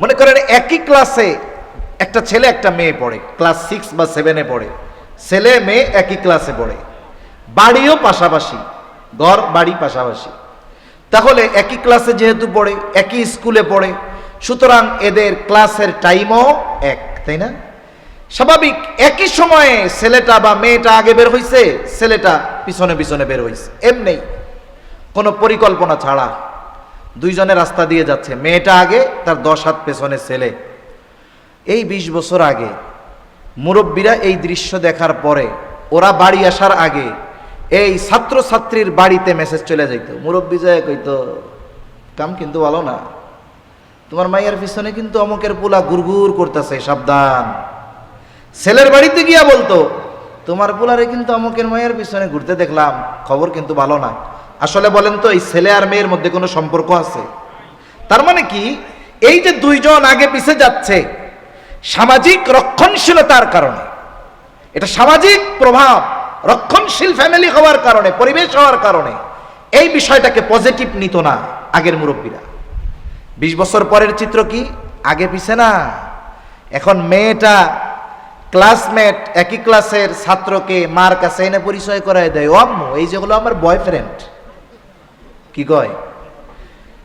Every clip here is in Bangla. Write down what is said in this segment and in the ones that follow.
মনে করেন একই ক্লাসে একটা ছেলে, একটা মেয়ে পড়ে। ক্লাস সিক্স বা সেভেনে পড়ে। ছেলে, মেয়ে একই ক্লাসে পড়ে। বাড়িও পাশাপাশি, ঘর, বাড়ি পাশাপাশি। তাহলে একই ক্লাসে যেহেতু পড়ে, একই স্কুলে পড়ে, সুতরাং এদের ক্লাসের টাইমও এক, তাই না? স্বাভাবিক, একই সময়ে ছেলেটা বা মেয়েটা আগে বের হইছে, ছেলেটা পিছনে পিছনে বের হইছে। এমনি, কোনো পরিকল্পনা ছাড়া। দুইজনে রাস্তা দিয়ে যাচ্ছে। মেয়েটা আগে, তার দশ হাত পেছনে ছেলে। এই বিশ বছর আগে মুরব্বীরা এই দৃশ্য দেখার পরে ওরা বাড়ি আসার আগে এই ছাত্রছাত্রীর বাড়িতে মেসেজ চলে যাইত। মুরব্বী যায় কইতো, কাম কিন্তু ভালো না। তোমার মাইয়ার পিছনে কিন্তু অমুকের পোলা গুড়গুড় করতেছে, সাবধান। ছেলের বাড়িতে গিয়া বলতো, তোমার পোলারে কিন্তু অমুকের মায়ের পিছনে ঘুরতে দেখলাম, খবর কিন্তু ভালো না। আসলে বলেন তো, এই ছেলে আর মেয়ের মধ্যে কোনো সম্পর্ক আছে? তার মানে কি? এই যে দুইজন আগে পিছে যাচ্ছে, সামাজিক রক্ষণশীলতার কারণে, এটা সামাজিক প্রভাব, রক্ষণশীল ফ্যামিলি হওয়ার কারণে, পরিবেশ হওয়ার কারণে, এই বিষয়টাকে পজিটিভ নিত না আগের মুরব্বীরা। বিশ বছর পরের চিত্র কি? আগে পিছে না। এখন মেয়েটা ক্লাসমেট একই ক্লাসের ছাত্রকে মার কাছে এনে পরিচয় করায় দেয়, ও আম্মু, এই যেগুলো আমার বয়ফ্রেন্ড কি কয়?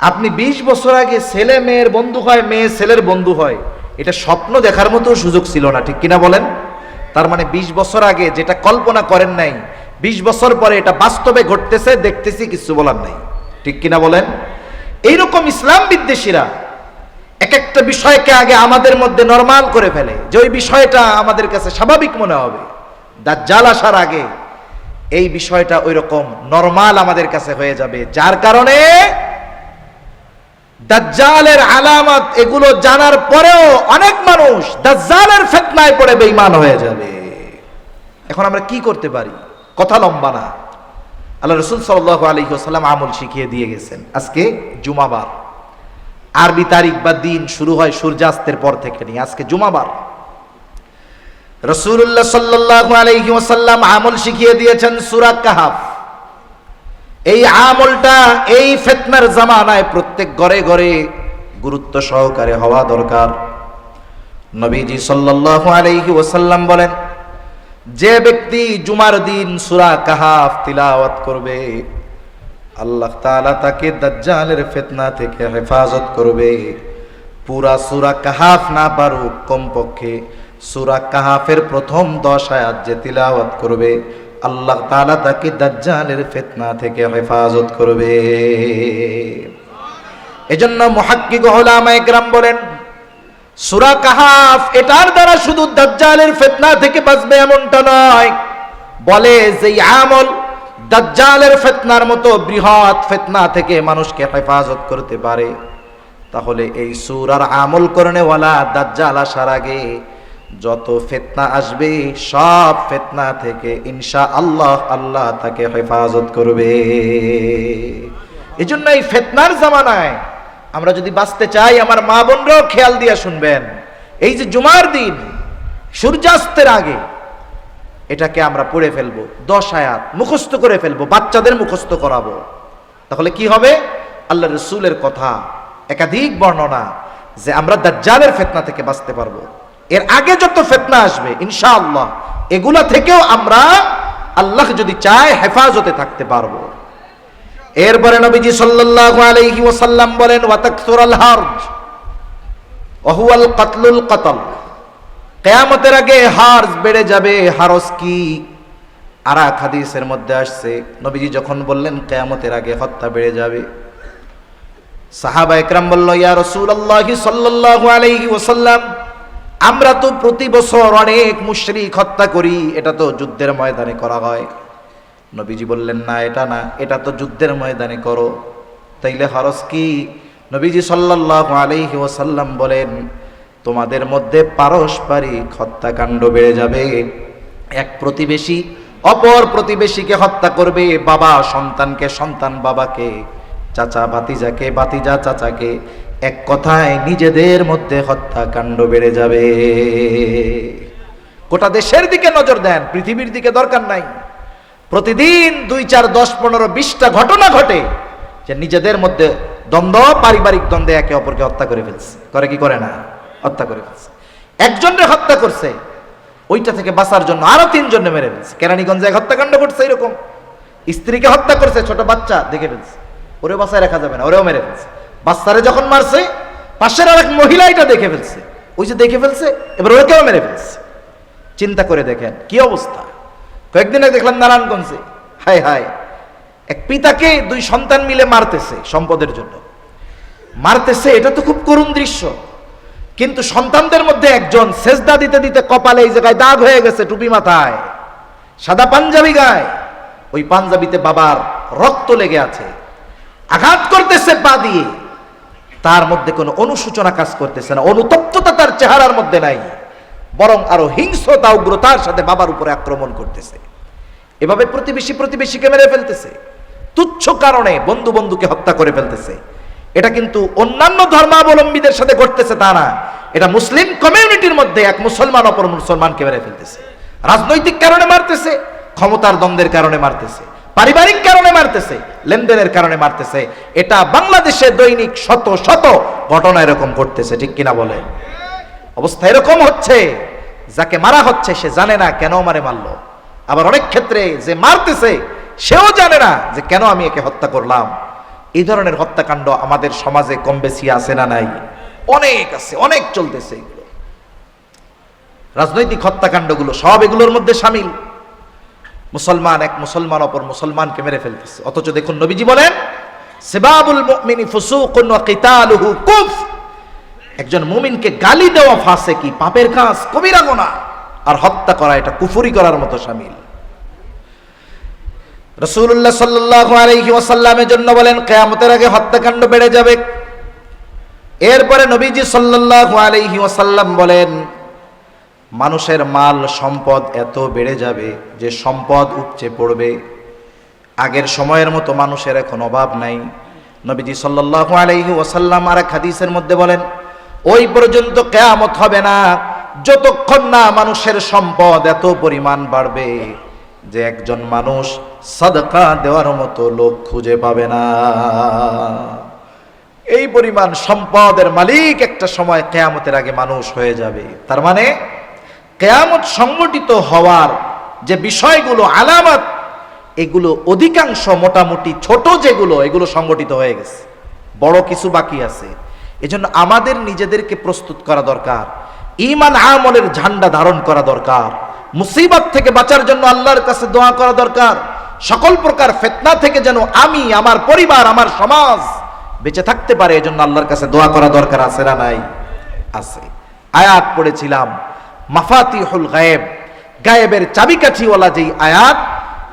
আপনি বিশ বছর আগে ছেলে মেয়ের বন্ধু হয়, মেয়ে ছেলের বন্ধু হয়। এটা স্বপ্ন দেখার মতো সুযোগ ছিল না, ঠিক কিনা বলেন? তার মানে বিশ বছর আগে যেটা কল্পনা করেন নাই, বিশ বছর পরে এটা বাস্তবে ঘটতেছে, দেখতেছি, কিছু বলার নাই। ঠিক কিনা বলেন? এইরকম ইসলাম বিদ্বেষীরা এক একটা বিষয়কে আগে আমাদের মধ্যে নরমাল করে ফেলে। যে ওই বিষয়টা আমাদের কাছে স্বাভাবিক মনে হবে। দাজ্জাল আসার আগে এই বিষয়টা ওই রকম নরমাল আমাদের কাছে হয়ে যাবে। যার কারণে দাজ্জালের আলামত এগুলো জানার পরেও অনেক মানুষ দাজ্জালের ফেতনায় পড়ে বেঈমান হয়ে যাবে। এখন আমরা কি করতে পারি? কথা লম্বা না। আল্লাহ রসুল সাল্লাহ আলী সাল্লাম আমল শিখিয়ে দিয়ে গেছেন। আজকে জুমাবার। আরবি তারিখ বা দিন শুরু হয় সূর্যাস্তের পর থেকে নিয়ে। আজকে জুমাবার। রসুল্লাহ সাল্লাহ আলহি ওসাল্লাম আমল শিখিয়ে দিয়েছেন সুরা কাহাফ। এই আমলটা, এই ফেতনার জামানায় প্রত্যেক ঘরে ঘরে গুরুত্ব সহকারে হওয়া দরকার। নবীজি সাল্লাল্লাহু আলাইহি ওয়াসাল্লাম বলেন, যে ব্যক্তি জুমার দিন সূরা কাহাফ তিলাওয়াত করবে, আল্লাহ তাআলা তাকে দাজ্জালের ফিতনা থেকে হেফাজত করবে। পুরা সুরা কাহাফ না পারুক কমপক্ষে সূরা কাহাফের প্রথম দশ আয়াত যে তিলাওয়াত করবে, আল্লাহ তাআলা তাকে দাজ্জালের ফিতনা থেকে হেফাজত করবে। এজন্য মুহাক্কিক উলামা ইকরাম বলেন, সূরা কাহাফ এটার দ্বারা শুধু দাজ্জালের ফিতনা থেকে বাঁচবে এমনটা নয়, বলে যে আমল দাজ্জালের ফিতনার মতো বৃহৎ ফেতনা থেকে মানুষকে হেফাজত করতে পারে। তাহলে এই সূরার আমল করনেওয়ালা দাজ্জাল আসার আগে যত ফেতনা আসবে, সব ফেতনা থেকে ইনশা আল্লাহ আল্লাহ তাকে হেফাজত করবে। এই জন্য এই ফেতনার জামানায় আমরা যদি বাঁচতে চাই, আমার মা বোনরাও খেয়াল দিয়ে শুনবেন, এই যে জুমার দিন, সূর্যাস্তের আগে এটাকে আমরা পড়ে ফেলব, দশ আয়াত মুখস্থ করে ফেলব, বাচ্চাদের মুখস্থ করাবো। তাহলে কি হবে? আল্লাহ রসুলের কথা একাধিক বর্ণনা যে আমরা দাজ্জালের ফেতনা থেকে বাঁচতে পারব। এর আগে যত ফেতনা আসবে, ইনশাআল্লাহ, এগুলা থেকেও আমরা আল্লাহ যদি চায় হেফাজতে থাকতে পারব। এরপরে নবীজি সাল্লাল্লাহু আলাইহি ওয়াসাল্লাম বলেন, ওয়াতাকসুরাল হারজ, ওহুয়াল কাতলুল কতল। কেয়ামতের আগে হার্জ বেড়ে যাবে হারস কি? আর এক হাদিসের মধ্যে আসছে, নবীজি যখন বললেন, কেয়ামতের আগে হত্যা বেড়ে যাবে। সাহাবা একরাম বলল, ইয়া রাসূলুল্লাহ সাল্লাল্লাহু আলাইহি ওয়াসাল্লাম আমরা তো প্রতি বছর অনেক মুশরিক হত্যা করি, এটা তো যুদ্ধের ময়দানে করা হয়। নবীজি বললেন, না, এটা না, এটা তো যুদ্ধের ময়দানে করো। তাইলে হরস কি? নবীজি সাল্লাল্লাহু আলাইহি ওয়াসাল্লাম বলেন, তোমাদের মধ্যে পারস্পরিক হত্যাকাণ্ড বেড়ে যাবে। এক প্রতিবেশী অপর প্রতিবেশীকে হত্যা করবে, বাবা সন্তানকে সন্তান বাবাকে, চাচা ভাতিজাকে ভাতিজা চাচাকে। এক কথায় নিজেদের মধ্যে হত্যাকাণ্ড বেড়ে যাবে। গোটা দেশের দিকে নজর দেন, পৃথিবীর দিকে দরকার নাই। প্রতিদিন দুই চার দশ পনেরো বিশটা ঘটনা ঘটে যে নিজেদের মধ্যে দ্বন্দ্ব, পারিবারিক দ্বন্দ্বে একে অপরকে হত্যা করে ফেলছে। করে কি করে না? হত্যা করে ফেলছে। একজনরে হত্যা করছে, ওইটা থেকে বাঁচার জন্য আরও তিনজনে মেরে ফেলছে। কেরানীগঞ্জে এক হত্যাকাণ্ড করছে এরকম। স্ত্রীকে হত্যা করছে, ছোট বাচ্চা দেখে ফেলছে। ওরে বাসায় রাখা যাবে না, ওরেও মেরে ফেলছে। বাচ্চারে যখন মারছে, পাশের আর এক মহিলা এটা দেখে ফেলছে। ওই যে দেখে ফেলছে, এবার ওকেও মেরে ফেলছে? চিন্তা করে দেখেন, কি অবস্থা? কয়েকদিন আগে দেখলাম নারায়ণগঞ্জে, হায় হায়, এক পিতাকে দুই সন্তান মিলে মারতেছে সম্পদের জন্য। মারতেছে, এটা তো খুব করুণ দৃশ্য। কিন্তু সন্তানদের মধ্যে একজন সেজদা দিতে দিতে কপালে এই জায়গায় দাগ হয়ে গেছে টুপি মাথায়, সাদা পাঞ্জাবি গায়ে। ওই পাঞ্জাবিতে বাবার রক্ত লেগে আছে। আঘাত করতেছে পা দিয়ে। তার মধ্যে কোনো অনুসূচনা কাজ করতেছে না, অনুতপ্ততা তার চেহারার মধ্যে নাই, বরং আরও হিংস্রতা, উগ্রতার সাথে বাবার উপরে আক্রমণ করতেছে। এভাবে প্রতিবেশী প্রতিবেশীকে মেরে ফেলতেছে, তুচ্ছ কারণে বন্ধু বন্ধুকে হত্যা করে ফেলতেছে। এটা কিন্তু অন্যান্য ধর্মাবলম্বীদের সাথে ঘটতেছে তা না, এটা মুসলিম কমিউনিটির মধ্যে এক মুসলমান অপর মুসলমানকে মেরে ফেলতেছে। রাজনৈতিক কারণে মারতেছে, ক্ষমতার দ্বন্দ্বের কারণে মারতেছে। পারিবারিক কারণে মারতেছে, লেনদেনের কারণে মারতেছে। এটা বাংলাদেশে দৈনিক শত শত ঘটনা এরকম ঘটতেছে, ঠিক কিনা বলে? অবস্থা এরকম হচ্ছে, যাকে মারা হচ্ছে সে জানে না কেন মারে মারলো। আবার অনেক ক্ষেত্রে যে মারতেছে, সেও জানে না যে কেন আমি একে হত্যা করলাম। এই ধরনের হত্যাকাণ্ড আমাদের সমাজে কম বেশি আছে না নাই? অনেক আছে, অনেক চলতেছে এগুলো। রাজনৈতিক হত্যাকাণ্ডগুলো সব এগুলোর মধ্যে সামিল। মুসলমান এক মুসলমান অপর মুসলমানকে মেরে ফেলতেছে। অথচ দেখুন নবীজি বলেন, সেবাবুল মুমিনি ফুসুকুন কুফ। একজন মুমিনকে গালি দেওয়া ফাঁসে কি পাপের কাজ? কবিরা গোনা আর হত্যা করা, এটা কুফুরি করার মতো সামিল। রসুল্লাহ সাল্লাল্লাহু আলাইহি ওয়াসাল্লামের জন্য বলেন, কেয়ামতের আগে হত্যাকাণ্ড বেড়ে যাবে। এরপরে নবীজি সাল্লাল্লাহু আলাইহি ওয়াসাল্লাম বলেন মানুষের মাল, সম্পদ এত বেড়ে যাবে যে সম্পদ উপচে পড়বে। আগের সময়ের মতো মানুষের এখন অভাব নাই। নবীজি সাল্লাল্লাহু আলাইহি ওয়াসাল্লাম আর হাদিসের মধ্যে বলেন, ওই পর্যন্ত কেয়ামত হবে না, যতক্ষণ না মানুষের সম্পদ এত পরিমাণ বাড়বে যে একজন মানুষ সাদকা দেওয়ার মতো লোক খুঁজে পাবে না। এই পরিমাণ সম্পদের মালিক একটা সময় কেয়ামতের আগে মানুষ হয়ে যাবে। তার মানে কেয়ামত সংগঠিত হওয়ার যে বিষয়গুলো, আলামত, এগুলো অধিকাংশ মোটামুটি ছোট যেগুলো, এগুলো সংগঠিত হয়ে গেছে। বড় কিছু বাকি আছে। এজন্য আমাদের নিজেদেরকে প্রস্তুত করা দরকার। ইমান আমলের ঝান্ডা ধারণ করা দরকার। মুসিবত থেকে বাঁচার জন্য আল্লাহর কাছে দোয়া করা দরকার। সকল প্রকার ফেতনা থেকে যেন আমি, আমার পরিবার, আমার সমাজ বেঁচে থাকতে পারে, এজন্য আল্লাহর কাছে দোয়া করা দরকার আছে না নাই? আছে। আয়াত পড়েছিলাম মাফাতিহুল গায়েব, গায়েবের চাবিকাঠিওয়ালা যেই আয়াত,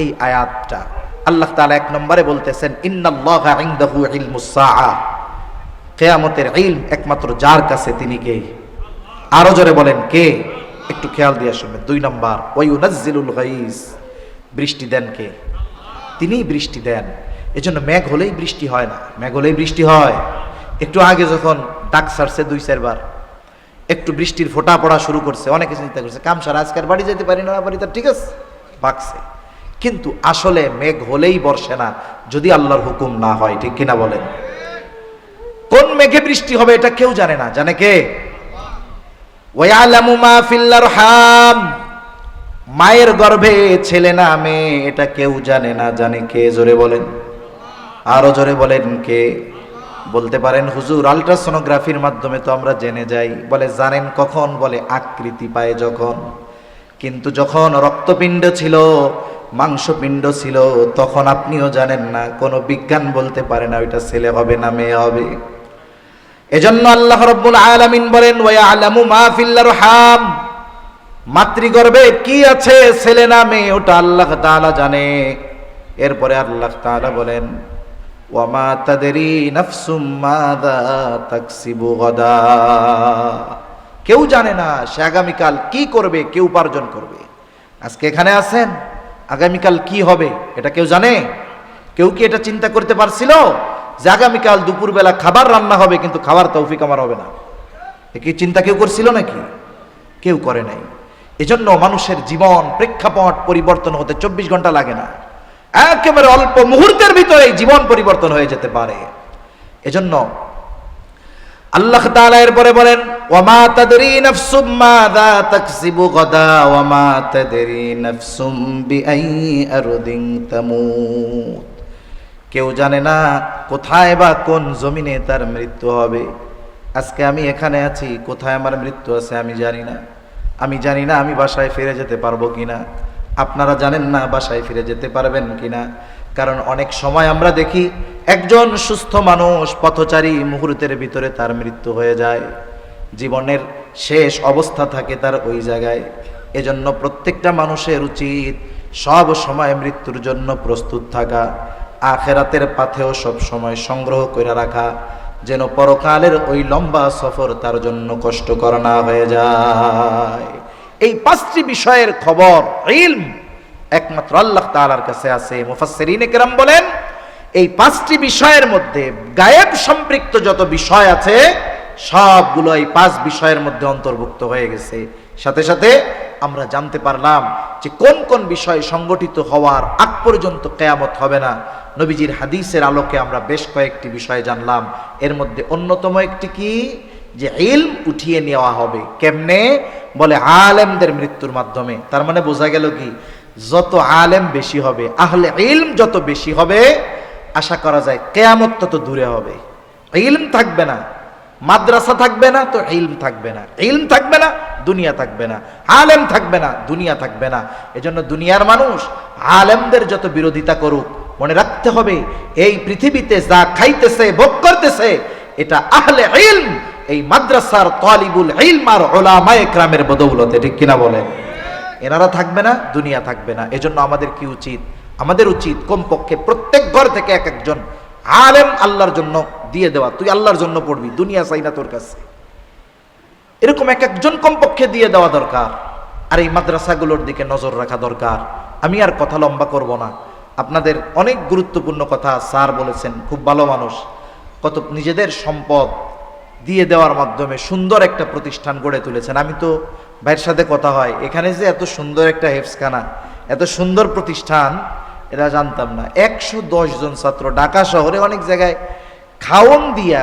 এই আয়াতটা আল্লাহ তাআলা এক নম্বরে বলতেছেন কিয়ামতের ইলম একমাত্র যার কাছে তিনি কে? আরও জোরে বলেন, কে? একটু খেয়াল দিয়ে শুনবেন। দুই নম্বর ওয়াইউনাজ্জিলুল গাইস। বৃষ্টি দেন কে? তিনিই বৃষ্টি দেন। এজন্য মেঘ হলেই বৃষ্টি হয় না। মেঘ হলেই বৃষ্টি হয়। একটু আগে যখন ডাক সারছে দুই, চারবার একটু বৃষ্টির ফোঁটা পড়া শুরু করছে, অনেকে চিন্তা করছে, কাম সারা আজকের বাড়ি যেতে পারি না বাড়ি তার ঠিক আছে বাকছে কিন্তু আসলে মেঘ হলেই বর্ষে না, যদি আল্লাহর হুকুম না হয়, ঠিক কিনা বলেন? কোন মেঘে বৃষ্টি হবে এটা কেউ জানে না, জানে কে? মায়ের গর্ভে ছেলে না মেয়ে, এটা কেউ জানে না, জানে কে? জোরে বলেন। আরও জোরে বলেন কে? বলতে পারেন, হুজুর আলট্রাসোনোগ্রাফির মাধ্যমে তো আমরা জেনে যাই। বলে, জানেন কখন? বলে, আকৃতি পায় যখন। কিন্তু যখন রক্তপিণ্ড ছিল, মাংসপিণ্ড ছিল, তখন আপনিও জানেন না, কোনো বিজ্ঞান বলতে পারে না, ওইটা ছেলে হবে না, মেয়ে হবে। এজন্য আল্লাহ রব্বুল আলামিন বলেন ওয়া আলামু মা ফিল আরহাম। মাতৃগর্ভে কি আছে, ছেলে না মেয়ে, ওটা আল্লাহ তাআলা জানে। এরপরে আল্লাহ তাআলা বলেন ওয়ামা তাদেরি নাফসুম মাদা গাদা। কেউ জানে না সে আগামীকাল কি করবে কেউ উপার্জন করবে। আজকে এখানে আছেন, আগামীকাল কি হবে, এটা কেউ জানে? কেউ কি এটা চিন্তা করতে পারছিল যে আগামীকাল দুপুরবেলা খাবার রান্না হবে, কিন্তু খাবার তৌফিক আমার হবে না? এ কি চিন্তা কেউ করছিল নাকি? কেউ করে নাই। এজন্য মানুষের জীবন প্রেক্ষাপট পরিবর্তন হতে চব্বিশ ঘণ্টা লাগে না। একেবারে অল্প মুহূর্তের ভিতরে জীবন পরিবর্তন হয়ে যেতে পারে। এজন্য আল্লাহ তাআলা এরপরে বলেন, ওয়ামা তাদরি নাফসুম মাযা তাকসিবু গাদা, ওয়ামা তাদরি নাফসুম বিআই তামুত। কেউ জানে না কোথায় বা কোন জমিনে তার মৃত্যু হবে। আজকে আমি এখানে আছি, কোথায় আমার মৃত্যু আছে আমি জানি না। আমি জানি না আমি বাসায় ফিরে যেতে পারব কিনা। আপনারা জানেন না বাসায় ফিরে যেতে পারবেন কিনা। কারণ অনেক সময় আমরা দেখি, একজন সুস্থ মানুষ পথচারী মুহূর্তের ভিতরে তার মৃত্যু হয়ে যায়। জীবনের শেষ অবস্থা থাকে তার ওই জায়গায়। এজন্য প্রত্যেকটা মানুষের উচিত সব সময় মৃত্যুর জন্য প্রস্তুত থাকা, আখেরাতের পাথেও সব সময় সংগ্রহ করে রাখা, যেন পরকালের ওই লম্বা সফর তার জন্য কষ্টকর না হয়ে যায়। এই পাঁচটি বিষয়ের খবর, ইলম একমাত্র আল্লাহ তাআলার কাছে আছে। মুফাসসিরিনে কেরাম বলেন, এই পাঁচটি বিষয়ের মধ্যে গায়েব সম্পৃক্ত যত বিষয় আছে, সবগুলো এই পাঁচ বিষয়ের মধ্যে অন্তর্ভুক্ত হয়ে গেছে। সাথে সাথে আমরা জানতে পারলাম যে কোন কোন বিষয় সংগঠিত হওয়ার আগ পর্যন্ত কেয়ামত হবে না। নবীজির হাদিসের আলোকে আমরা বেশ কয়েকটি বিষয় জানলাম। এর মধ্যে অন্যতম একটি কি? যে ইলম উঠিয়ে নেওয়া হবে। কেমনে? বলে আলেমদের মৃত্যুর মাধ্যমে। তার মানে বোঝা গেল কি? যত আলেম বেশি হবে, আহলে ইলম যত বেশি হবে, আশা করা যায় কেয়ামত তত দূরে হবে। ইলম থাকবে না, মাদ্রাসা থাকবে না, তো ইলম থাকবে না। ইলম থাকবে না, দুনিয়া থাকবে না। আলেম থাকবে না, দুনিয়া থাকবে না। এজন্য দুনিয়ার মানুষ আলেমদের যত বিরোধিতা করুক, মনে রাখতে হবে, এই পৃথিবীতে যা খাইতেছে, ভোগ করতেছে, এটা আহলে ইলম এই মাদ্রাসার তালিবুল ইলম আর ওলামা একরামের বদৌলতে, ঠিক কিনা বলেন? এনারা থাকবে না, দুনিয়া থাকবে না। এজন্য আমাদের কি উচিত? আমাদের উচিত কমপক্ষে প্রত্যেক ঘর থেকে এক একজন আলেম আল্লাহর জন্য দিয়ে দেওয়া। তুই আল্লাহর জন্য পড়বি, দুনিয়া চাই না তোর কাছে। এরকম এক একজন কমপক্ষে দিয়ে দেওয়া দরকার। আর এই মাদ্রাসাগুলোর দিকে নজর রাখা দরকার। আমি আর কথা লম্বা করব না। আপনাদের অনেক গুরুত্বপূর্ণ কথা স্যার বলেছেন, খুব ভালো মানুষ। কত নিজেদের সম্পদ দিয়ে দেওয়ার মাধ্যমে সুন্দর একটা প্রতিষ্ঠান গড়ে তুলেছেন। আমি তো ভাইয়ের সাথে কথা হয়, এখানে যে এত সুন্দর একটা হেফসখানা এত সুন্দর প্রতিষ্ঠান, এটা জানতাম না। একশো জন ছাত্র ঢাকা শহরে অনেক জায়গায় খাওন দিয়া